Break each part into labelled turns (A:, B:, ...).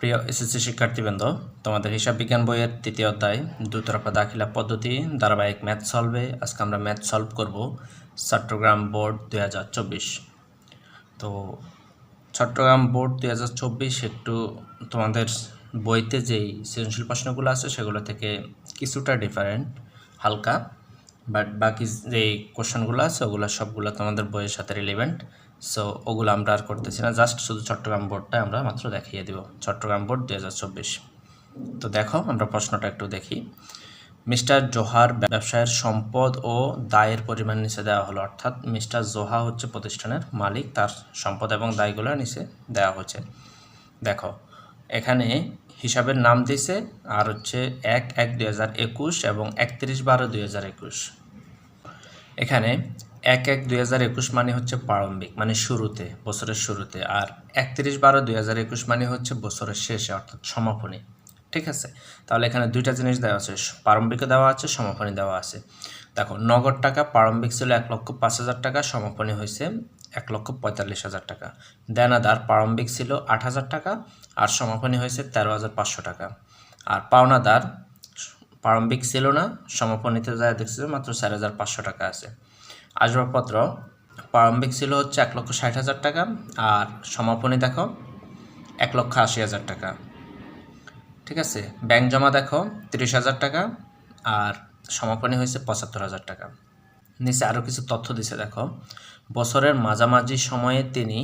A: প্রিয় এসএসসি শিক্ষার্থীবৃন্দ তোমাদের হিসাব বিজ্ঞান বইয়ের তৃতীয় অধ্যায়, দুতরফা দাখিলা পদ্ধতি, ধারাবাহিক ম্যাথ সলভে আজকে আমরা ম্যাথ সলভ করব চট্টগ্রাম বোর্ড দু হাজার চব্বিশ। তো চট্টগ্রাম বোর্ড দুই হাজার চব্বিশ একটু তোমাদের বইতে যেই সৃজনশীল প্রশ্নগুলো আছে সেগুলো থেকে কিছুটা ডিফারেন্ট হালকা বাট বাকি যে কোশ্চেনগুলো আছে ওগুলো সবগুলো তোমাদের বইয়ের সাথে রিলেভেন্ট সো ওগুলো আমরা আর করতেছি না। জাস্ট শুধু চট্টগ্রাম বোর্ডটা আমরা মাত্র দেখিয়ে দেব। চট্টগ্রাম বোর্ড দুই হাজার চব্বিশ। তো দেখো, আমরা প্রশ্নটা একটু দেখি। মিস্টার জোহার ব্যবসায়ের সম্পদ ও দায়ের পরিমাণ নিচে দেওয়া হলো। অর্থাৎ মিস্টার জোহা হচ্ছে প্রতিষ্ঠানের মালিক, তার সম্পদ এবং দায়গুলো নিচে দেওয়া হচ্ছে দেখো, এখানে হিসাবের নাম দিছে আর হচ্ছে এক এক দুই এবং একত্রিশ বারো দুই এখানে এক এক দুই হাজার একুশ মানে হচ্ছে প্রারম্ভিক মানে শুরুতে, বছরের শুরুতে, আর একত্রিশ বারো দুই হাজার একুশ মানে হচ্ছে বছরের শেষে, অর্থাৎ সমাপনী, ঠিক আছে? তাহলে এখানে দুইটা জিনিস দেওয়া আছে, প্রারম্ভিকও দেওয়া আছে, সমাপনী দেওয়া আছে। দেখো, নগদ টাকা প্রারম্ভিক ছিল এক লক্ষ পাঁচ হাজার টাকা, সমাপনী হয়েছে এক লক্ষ পঁয়তাল্লিশ হাজার টাকা। দেনাদার প্রারম্ভিক ছিল আট হাজার টাকা, আর সমাপনী হয়েছে তেরো হাজার পাঁচশো টাকা। আর পাওনাদার প্রারম্ভিক ছিল না, সমাপনীতে যায় দেখছে মাত্র চার হাজার পাঁচশো টাকা আছে। আসবাবপত্র। প্রারম্ভিক ছিল হচ্ছে এক লক্ষ ষাট হাজার টাকা আর সমাপনী দেখো, এক লক্ষ আশি হাজার টাকা। ঠিক আছে? ব্যাংক জমা দেখো, তিরিশ হাজার টাকা আর সমাপনী হয়েছে পঁচাত্তর হাজার টাকা। নিচে আরও কিছু তথ্য দিছে দেখো। বছরের মাঝামাঝি সময়ে তিনি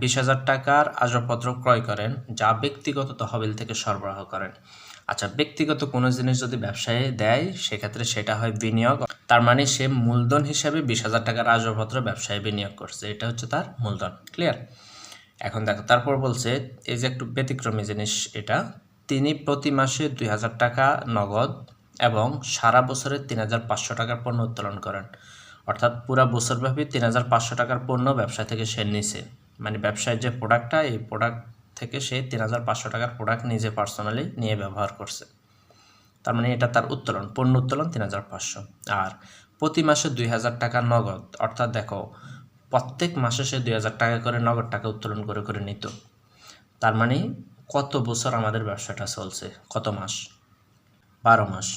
A: বিশ হাজার টাকার আসবাবপত্র ক্রয় করেন, যা ব্যক্তিগত তহবিল থেকে সরবরাহ করেন। আচ্ছা ব্যক্তিগত কোনো জিনিস যদি ব্যবসায় দেয়, সেক্ষেত্রে সেটা হয় বিনিয়োগ। তার মানে সে মূলধন হিসাবে বিশ হাজার টাকার আসবাবপত্র ব্যবসায় বিনিয়োগ করছে। এটা হচ্ছে তার মূলধন ক্লিয়ার এখন দেখো, তারপর বলছে, এই যে একটু ব্যতিক্রমী জিনিস এটা, তিনি প্রতি মাসে দুই হাজার টাকা নগদ এবং সারা বছরে তিন হাজার পাঁচশো টাকার পণ্য উত্তোলন করেন। অর্থাৎ পুরা বছরব্যাপী তিন হাজার পাঁচশো টাকার পণ্য ব্যবসা থেকে সে নিছে। মানে ব্যবসায় যে প্রোডাক্টটা এই প্রোডাক্ট থেকে সে তিন হাজার পাঁচশো টাকার প্রোডাক্ট নিজে পার্সোনালি নিয়ে ব্যবহার করছে। তার মানে এটা তার উত্তোলন, পণ্য উত্তোলন তিন হাজার পাঁচশো। আর প্রতি মাসে দুই হাজার টাকা নগদ, অর্থাৎ দেখো, প্রত্যেক মাসে সে দুই হাজার টাকা করে নগদ টাকা উত্তোলন করে করে নিত। তার মানে কত বছর আমাদের ব্যবসাটা চলছে? কত মাস? বারো মাস।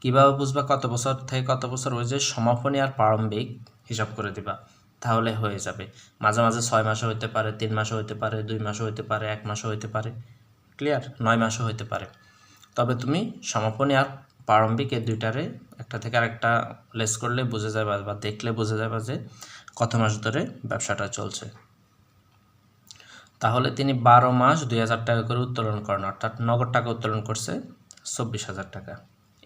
A: কীভাবে বুঝবা কত বছর থেকে কত বছর ওই যে সমাপনী আর প্রারম্ভিক হিসাব করে দিবা। তাহলে হয়ে যাবে। মাঝে মাঝে ছয় মাসও হইতে পারে, তিন মাসও হইতে পারে, দুই মাসও হইতে পারে, এক মাসও হইতে পারে। ক্লিয়ার নয় মাসও হইতে পারে। তবে তুমি সমাপনী আর প্রারম্ভিক এই দুইটারে, একটা থেকে আরেকটা লেস করলে বুঝে যাবে বা দেখলে বুঝে যাবে যে কত মাস ধরে ব্যবসাটা চলছে। তাহলে তিনি বারো মাস দুই হাজার টাকা করে উত্তোলন করেন, অর্থাৎ নগদ টাকা উত্তোলন করছে চব্বিশ হাজার টাকা।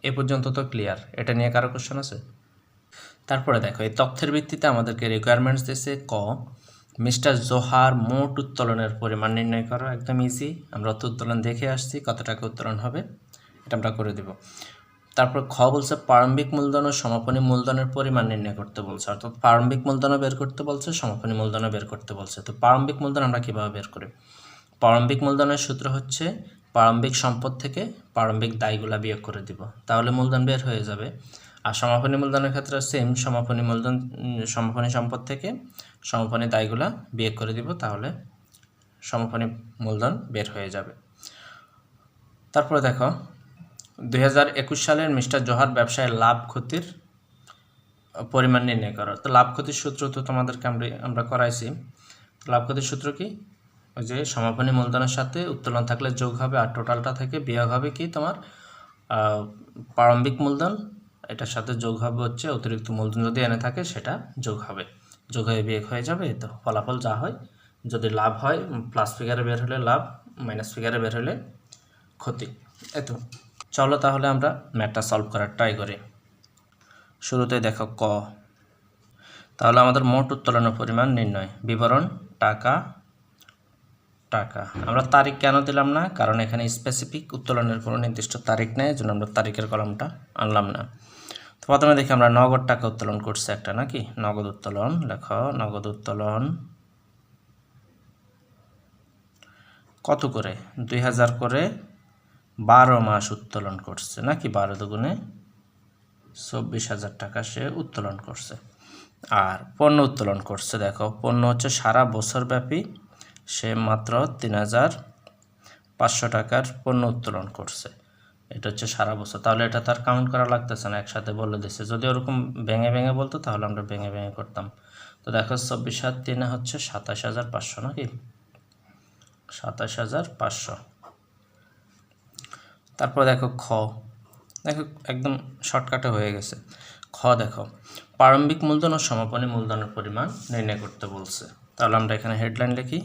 A: এ পর্যন্ত তো ক্লিয়ার এটা নিয়ে কারও কোশ্চেন আছে? তারপরে দেখো, এই তথ্যের ভিত্তিতে আমাদেরকে রিকোয়ারমেন্টস দিয়েছে ক, মিস্টার জোহার মোট উত্তোলনের পরিমাণ নির্ণয় করো, একদম ইজি আমরা অত উত্তোলন দেখে আসছি কত টাকা উত্তোলন হবে, এটা আমরা করে দেব। তারপর খ বলছে, প্রারম্ভিক মূলধন ও সমাপনী মূলধনের পরিমাণ নির্ণয় করতে বলছে। অর্থাৎ প্রারম্ভিক মূলধনও বের করতে বলছে, সমাপনী মূলধনও বের করতে বলছে। তো প্রারম্ভিক মূলধন আমরা কীভাবে বের করি? প্রারম্ভিক মূলধনের সূত্র হচ্ছে, প্রারম্ভিক সম্পদ থেকে প্রারম্ভিক দায়গুলা বিয়োগ করে দিব। তাহলে মূলধন বের হয়ে যাবে। আর সমাপনী মূলধনের ক্ষেত্রে সেম সমাপনী মূলধন সমাপনী সম্পদ থেকে সমাপনী দায়গুলা বিয়োগ করে দিব, তাহলে সমাপনী মূলধন বের হয়ে যাবে। তারপরে দেখো দু হাজার একুশ সালের মিস্টার জোহার ব্যবসায় লাভ ক্ষতির পরিমাণ নির্ণয় করো। তো লাভ ক্ষতির সূত্র তো তোমাদেরকে আমরা আমরা করাইছি। লাভ ক্ষতির সূত্র কি? ওই যে সমাপনী মূলধনের সাথে উত্তোলন থাকলে যোগ হবে আর টোটালটা থেকে বিয়োগ হবে কি তোমার প্রারম্ভিক মূলধন এটার সাথে যোগ হবে হচ্ছে অতিরিক্ত মূলধন যদি এনে থাকে, সেটা যোগ হবে। যোগ হয়ে বিয়োগ হয়ে যাবে, তো ফলাফল যা হয়, যদি লাভ হয় প্লাস ফিগারে বের হলে লাভ মাইনাস ফিগারে বের হলে ক্ষতি। এত চলো তাহলে আমরা ম্যাথটা সলভ করার ট্রাই করি। শুরুতে দেখো ক। তাহলে আমাদের মোট উত্তোলনের পরিমাণ নির্ণয়। বিবরণ, টাকা টাকা। আমরা তারিখ কেন দিলাম না? কারণ এখানে স্পেসিফিক উত্তোলনের কোনো নির্দিষ্ট তারিখ নেই জন্য আমরা তারিখের কলমটা আনলাম না। তো প্রথমে দেখি আমরা নগদ টাকা উত্তোলন করছে একটা, নাকি? নগদ উত্তোলন, লেখ, নগদ উত্তোলন। কত করে? দুই হাজার করে বারো মাস উত্তোলন করছে, নাকি? বারো দুগুণে চব্বিশ হাজার টাকা সে উত্তোলন করছে। আর পণ্য উত্তোলন করছে, দেখো, পণ্য হচ্ছে সারা বছর ব্যাপী সে মাত্র তিন হাজার পাঁচশো টাকার পণ্য উত্তোলন করছে। এটা হচ্ছে সারা বছর। তাহলে এটা তার কাউন্ট করা লাগতেছে না, একসাথে বলে দিচ্ছে যদি ওরকম ভেঙে ভেঙে বলতো, তাহলে আমরা ভেঙে ভেঙে করতাম। তো দেখো চব্বিশ সাত তিনে হচ্ছে সাতাশ হাজার পাঁচশো নাকি? সাতাশ হাজার পাঁচশো। তারপর দেখো, খ। দেখো, একদম শর্টকাটে হয়ে গেছে। খ দেখো, প্রারম্ভিক মূলধন ও সমাপনী মূলধনের পরিমাণ নির্ণয় করতে বলছে। তাহলে আমরা এখানে হেডলাইন লিখি।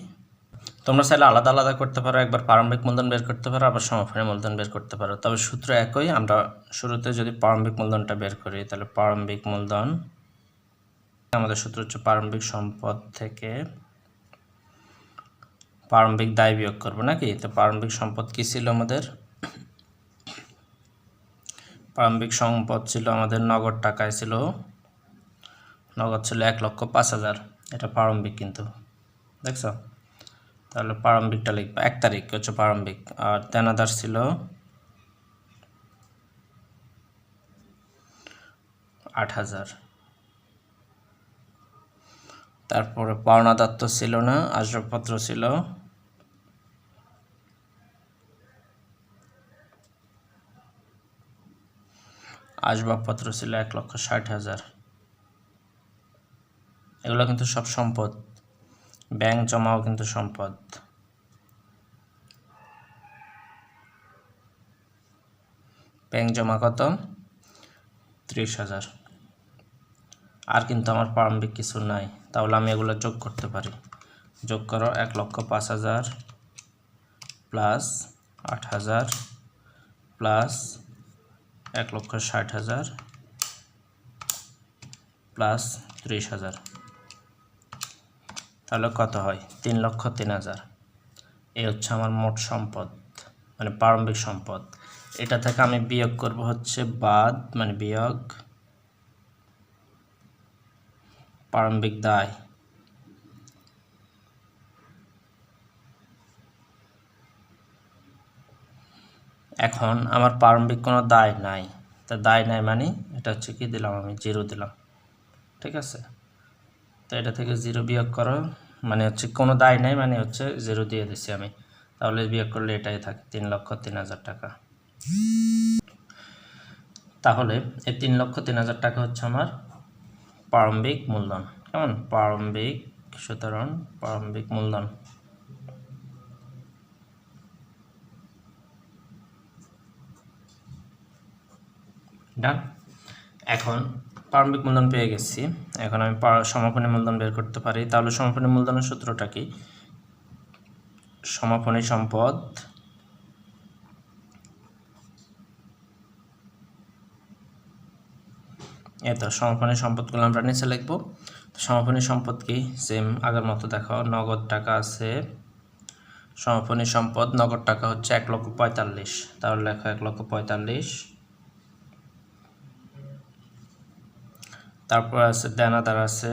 A: তোমরা চাইলে আলাদা আলাদা করতে পারো, একবার প্রারম্ভিক মূলধন বের করতে পারো, আবার সমাপনী মূলধন বের করতে পারো। তবে সূত্র একই, আমরা শুরুতে যদি প্রারম্ভিক মূলধনটা বের করি, তাহলে প্রারম্ভিক মূলধন আমাদের সূত্র হচ্ছে প্রারম্ভিক সম্পদ থেকে প্রারম্ভিক দায় বিয়োগ করব নাকি? তো প্রারম্ভিক সম্পদ কী ছিল আমাদের? প্রারম্ভিক সম্পদ ছিল আমাদের নগদ টাকায় ছিল, নগদ ছিল এক লক্ষ পাঁচ হাজার। এটা প্রারম্ভিক কিন্তু, দেখছ? তাহলে প্রারম্ভিকটা লিখবা। এক তারিখ হচ্ছে প্রারম্ভিক। আর দেনাদার ছিল। আট হাজার। তারপরে পাওনাদার তো ছিল না, আসবাবপত্র ছিল। আসবাবপত্র ছিল এক লক্ষ ষাট হাজার। এগুলো কিন্তু সব সম্পদ। ব্যাংক জমাও কিন্তু সম্পদ। ব্যাংক জমা কত? ত্রিশ হাজার। আর কিন্তু আমার প্রারম্ভিক কিছু নাই, তাহলে আমি এগুলো যোগ করতে পারি। যোগ করো এক লক্ষ পাঁচ হাজার প্লাস আট হাজার প্লাস এক লক্ষ ষাট হাজার প্লাস ত্রিশ হাজার। তাহলে কত হয়? তিন লক্ষ তিন হাজার। এই হচ্ছে আমার মোট সম্পদ মানে প্রারম্ভিক সম্পদ। এটা থেকে আমি বিয়োগ করব হচ্ছে বাদ মানে বিয়োগ প্রারম্ভিক দায়। এখন আমার প্রারম্ভিক কোনো দায় নাই। তা দায় নাই মানে এটা হচ্ছে কি দিলাম আমি? জিরো দিলাম। ঠিক আছে? তো এটা থেকে জিরো বিয়োগ করো মানে হচ্ছে কোনো দায় নাই মানে হচ্ছে জিরো দিয়ে দিছি আমি। তাহলে বিয়োগ করলে এটাই থাকে, তিন লক্ষ তিন হাজার টাকা। তাহলে এই তিন লক্ষ তিন হাজার টাকা হচ্ছে আমার প্রারম্ভিক মূলধন। কেমন? প্রারম্ভিক সুতরাং প্রারম্ভিক মূলধন। ডান এখন প্রারম্ভিক মূলধন পেয়ে গেছি। এখন আমি সমাপনী মূলধন বের করতে পারি। তাহলে সমাপনী মূলধনের সূত্রটা কি? সমাপনী সম্পদ এত সমাপনী সম্পদগুলো আমরা নিচে লিখব। সমাপনী সম্পদ কি? সেম আগের মতো দেখো, নগদ টাকা আছে। সমাপনী সম্পদ, নগদ টাকা হচ্ছে এক লক্ষ পঁয়তাল্লিশ। তাহলে লেখা এক লক্ষ পঁয়তাল্লিশ। তারপর আছে দেনাদার আছে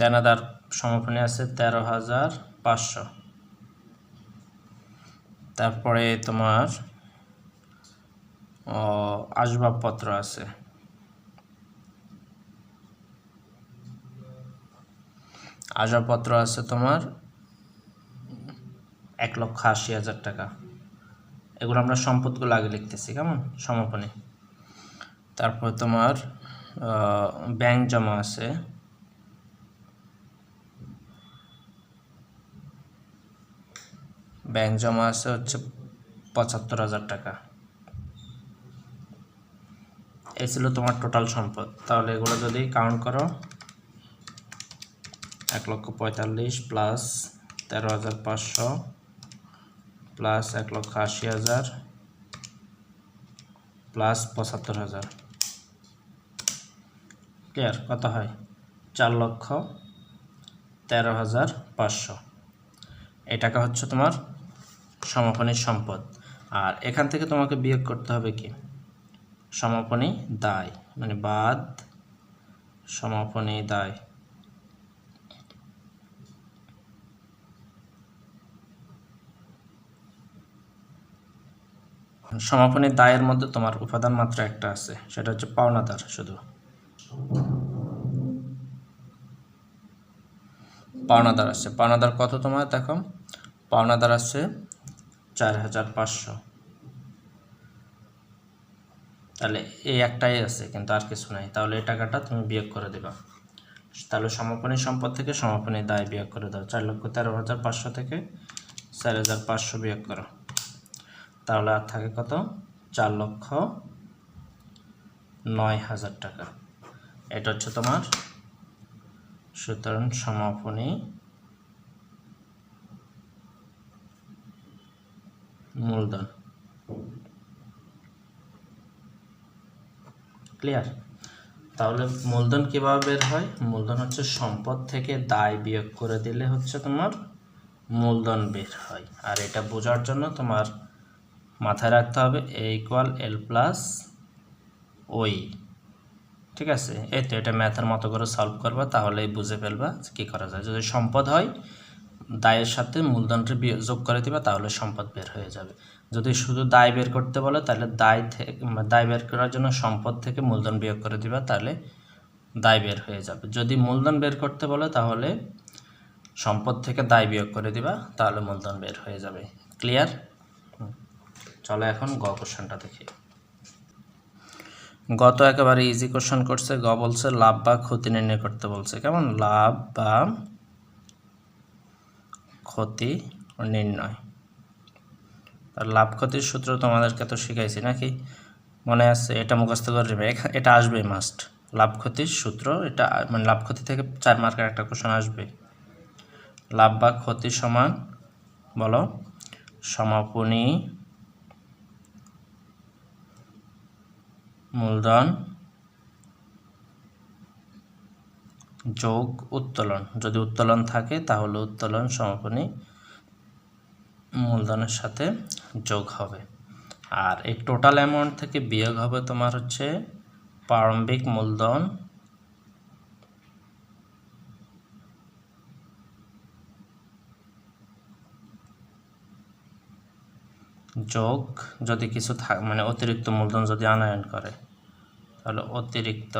A: দেনাদার সমাপনী আছে তেরো হাজার পাঁচশো। তারপরে তোমার আসবাবপত্র আছে। আসবাবপত্র আছে তোমার এক লক্ষ আশি হাজার টাকা। এগুলো আমরা সম্পদগুলো আগে লিখতেছি, কেমন? সমাপনী। তারপর তোমার ব্যাংক জমা আছে। ব্যাংক জমা আছে হচ্ছে পঁচাত্তর হাজার টাকা। এই ছিল তোমার টোটাল সম্পদ। তাহলে এগুলো যদি কাউন্ট করো, এক লক্ষ পঁয়তাল্লিশ প্লাস তেরো হাজার পাঁচশো প্লাস এক লক্ষ আশি হাজার প্লাস পঁচাত্তর হাজার। ক্লিয়ার? কত হয়? চার লক্ষ তেরো হাজার পাঁচশো। এই টাকা হচ্ছে তোমার সমাপনী সম্পদ। আর এখান থেকে তোমাকে বিয়োগ করতে হবে কি? সমাপনী দায় মানে বাদ সমাপনী দায়। সমাপনী দায়ের মধ্যে তোমার উপাদান মাত্র একটা আছে, সেটা হচ্ছে পাওনাদার শুধু। পাওনাদার আসছে পাওনাদার কত তোমার? দেখো, পাওনাদার আসছে চার হাজার পাঁচশো। তাহলে এই একটাই আছে, কিন্তু আর কিছু নাই। তাহলে এই টাকাটা তুমি বিয়োগ করে দেবা। তাহলে সমাপনী সম্পদ থেকে সমাপনী দায় বিয়োগ করে দাও। চার লক্ষ তেরো হাজার পাঁচশো থেকে চার হাজার পাঁচশো বিয়োগ করো। তাহলে আর থাকে কত? চার লক্ষ নয় হাজার টাকা। এটা হচ্ছে তোমার সুতরাং সমাপনী মূলধন। ক্লিয়ার তাহলে মূলধন কীভাবে বের হয়? মূলধন হচ্ছে সম্পদ থেকে দায় বিয়োগ করে দিলে হচ্ছে তোমার মূলধন বের হয়। আর এটা বোঝার জন্য তোমার মাথায় রাখতে হবে এ ইকুয়াল এল প্লাস ওই ঠিক আছে? এই তো এটা ম্যাথের মতো করে সলভ করবা, তাহলেই বুঝে ফেলবা কী করা যায়। যদি সম্পদ হয় দায়ের সাথে মূলধনটা যোগ করে দিবা, তাহলে সম্পদ বের হয়ে যাবে। যদি শুধু দায় বের করতে বলে, তাহলে দায় থেকে দায় বের করার জন্য সম্পদ থেকে মূলধন বিয়োগ করে দিবা, তাহলে দায় বের হয়ে যাবে। যদি মূলধন বের করতে বলে, তাহলে সম্পদ থেকে দায় বিয়োগ করে দিবা, তাহলে মূলধন বের হয়ে যাবে। ক্লিয়ার চলো এখন গ কোশ্চেনটা দেখি। গত একেবারে ইজি কোশ্চেন করছে, গ বলছে, লাভ বা ক্ষতি নির্ণয় করতে বলছে। কেমন? লাভ বা ক্ষতি নির্ণয়। আর লাভ ক্ষতির সূত্র তোমাদেরকে তো শিখাইছি নাকি? মনে আছে, এটা মুখস্থ করে এখা- এটা আসবে মাস্ট লাভ ক্ষতির সূত্র, এটা মানে লাভ ক্ষতি থেকে চার মার্কের একটা কোশ্চেন আসবে। লাভ বা ক্ষতি সমান, বলো সমাপনী মূলধন যোগ উত্তোলন। যদি উত্তোলন থাকে, তাহলে উত্তোলন সমাপনী মূলধনের সাথে যোগ হবে। আর এই টোটাল অ্যামাউন্ট থেকে বিয়োগ হবে তোমার হচ্ছে প্রারম্ভিক মূলধন যোগ যদি কিছু থাক মানে অতিরিক্ত মূলধন যদি আনয়ন করে। তাহলে অতিরিক্ত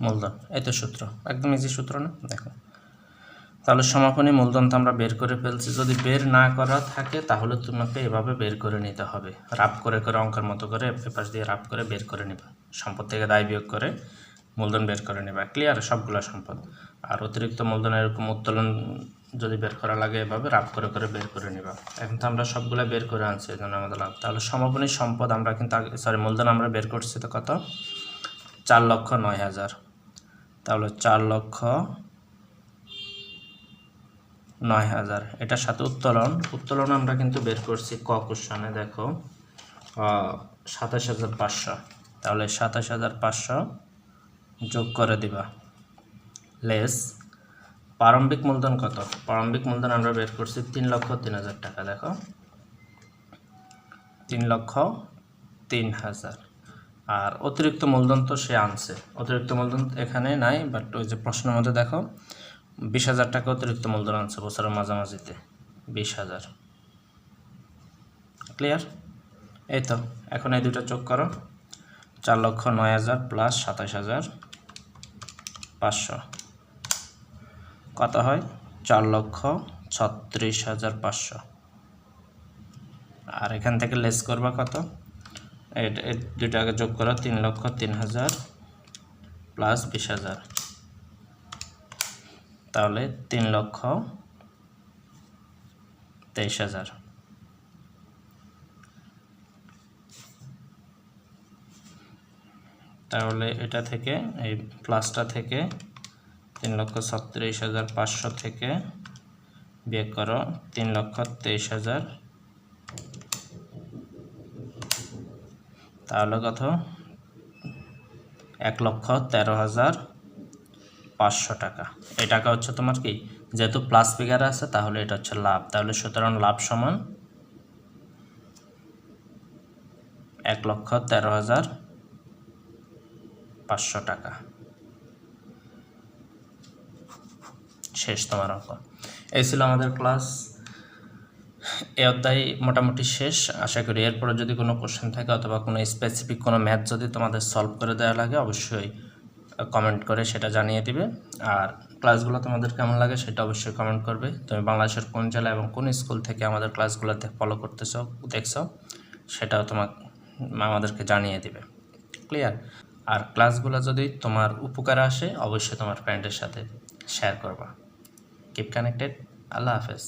A: মূলধন। এই তো সূত্র। একদম ইজি সূত্র না? দেখো। তাহলে সমাপনী মূলধন তো আমরা বের করে ফেলছি। যদি বের না করা থাকে, তাহলে তোমাকে এভাবে বের করে নিতে হবে। রাপ করে করে, অঙ্কের মতো করে পেপার দিয়ে রাপ করে বের করে নিবা। সম্পদ থেকে দায় বিয়োগ করে মূলধন বের করে নেবা। ক্লিয়ার সবগুলো সম্পদ। আর অতিরিক্ত মূলধন এরকম উত্তোলন যদি বের করা লাগে এভাবে রাফ করে করে বের করে নিবা। এখন তো আমরা সবগুলা বের করে আনছি, এই জন্য আমাদের লাভ। তাহলে সমাপনী সম্পদ আমরা কিন্তু আগে সরি মূলধন আমরা বের করছি তো কত? চার লক্ষ নয় হাজার। তাহলে চার লক্ষ নয় হাজার। এটার সাথে উত্তোলন। উত্তোলন আমরা কিন্তু বের করছি ক কোশ্চনে দেখো। সাতাশ হাজার পাঁচশো। তাহলে সাতাশ হাজার পাঁচশো যোগ করে দিবা। লেস প্রারম্ভিক মূলধন কত? প্রারম্ভিক মূলধন আমরা বের করছি তিন লক্ষ তিন হাজার টাকা, দেখো। তিন লক্ষ তিন হাজার। আর অতিরিক্ত মূলধন তো সে আনছে। অতিরিক্ত মূলধন এখানে নাই বাট ওই যে প্রশ্নের মধ্যে দেখো, বিশ হাজার টাকা অতিরিক্ত মূলধন আনছে বছরের মাঝামাঝিতে, বিশ হাজার। ক্লিয়ার এই তো, এখন এই দুটো চোখ করো। চার লক্ষ নয় হাজার প্লাস সাতাশ হাজার পাঁচশো। কত হয়? চার লক্ষ ছত্রিশ হাজার পাঁচশো। আর এখান থেকে লেস করবা কত? দুটাকে যোগ করো, তিন লক্ষ তিন হাজার প্লাস বিশ হাজার। তাহলে তিন লক্ষ তেইশ হাজার। তাহলে এটা থেকে, এই প্লাসটা থেকে তিন লক্ষ ছত্রিশ হাজার পাঁচশো থেকে বিয়োগ করো তিন লক্ষ তেইশ হাজার। তাহলে কত? এক লক্ষ তেরো হাজার পাঁচশো টাকা। এই টাকা হচ্ছে তোমার কি? যেহেতু প্লাস ফিগার আছে, তাহলে এটা হচ্ছে লাভ। তাহলে সুতরাং লাভ সমান এক লক্ষ তেরো হাজার পাঁচশো টাকা। শেষ তোমার অঙ্ক। এই ছিল আমাদের ক্লাস এই অধ্যায় মোটামুটি শেষ। আশা করি এরপরে যদি কোনো কোশ্চেন থাকে অথবা কোনো স্পেসিফিক কোনো ম্যাথ যদি তোমাদের সলভ করে দেওয়া লাগে, অবশ্যই কমেন্ট করে সেটা জানিয়ে দিবে। আর ক্লাসগুলো তোমাদের কেমন লাগে সেটা অবশ্যই কমেন্ট করবে। তুমি বাংলাদেশের কোন জেলা এবং কোন স্কুল থেকে আমাদের ক্লাসগুলোতে ফলো করতেছ, দেখছ, সেটাও তোমার আমাদেরকে জানিয়ে দিবে। ক্লিয়ার আর ক্লাসগুলো যদি তোমার উপকারে আসে, অবশ্যই তোমার ফ্রেন্ডের সাথে শেয়ার করবা। কিপ কানেক্টেড আল্লাহ হাফেজ